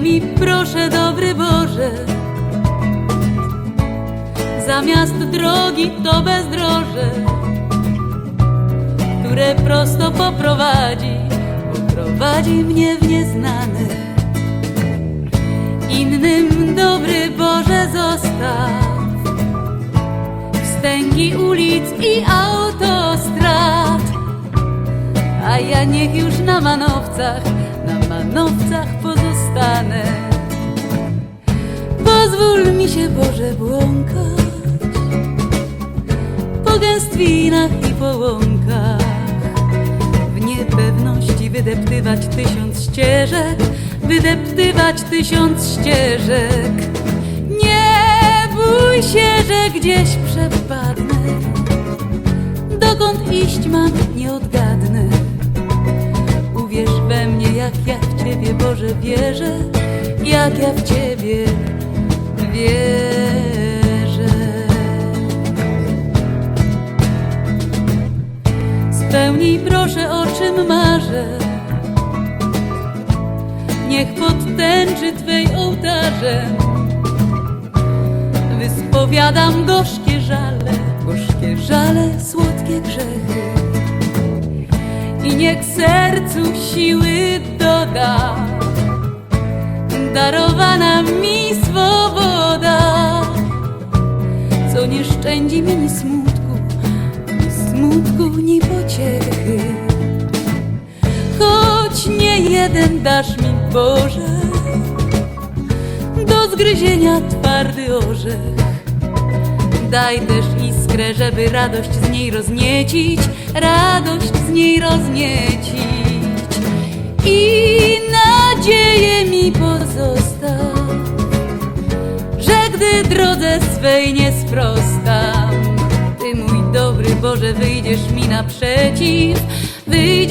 mi proszę, dobry Boże. Zamiast drogi to bezdroże, które prosto poprowadzi, poprowadzi mnie w nieznane. Innym dobry Boże zostaw wstęgi ulic i autostrad, a ja niech już na manowcach, na manowcach pozostanę. Pozwól mi się Boże błąkać po gęstwinach i po łąkach, w niepewności wydeptywać tysiąc ścieżek, wydeptywać tysiąc ścieżek. Nie bój się, że gdzieś przepadnę, dokąd iść mam nie odgadnę. Uwierz we mnie, jak ja Ciebie, Boże, wierzę, jak ja w Ciebie wierzę. Spełnij proszę, o czym marzę. Niech pod tęczy Twej ołtarzem wyspowiadam gorzkie żale, gorzkie żale, słodkie grzechy. I niech sercu siły doda szczędzi mi ni smutku, ni smutku, ni pociechy. Choć nie jeden dasz mi Boże, do zgryzienia twardy orzech. Daj też iskrę, żeby radość z niej rozniecić, radość z niej rozniecić. I nadzieję mi pozostaw, że gdy drodze swej nie dobry Boże wyjdziesz mi naprzeciw, wyjdziesz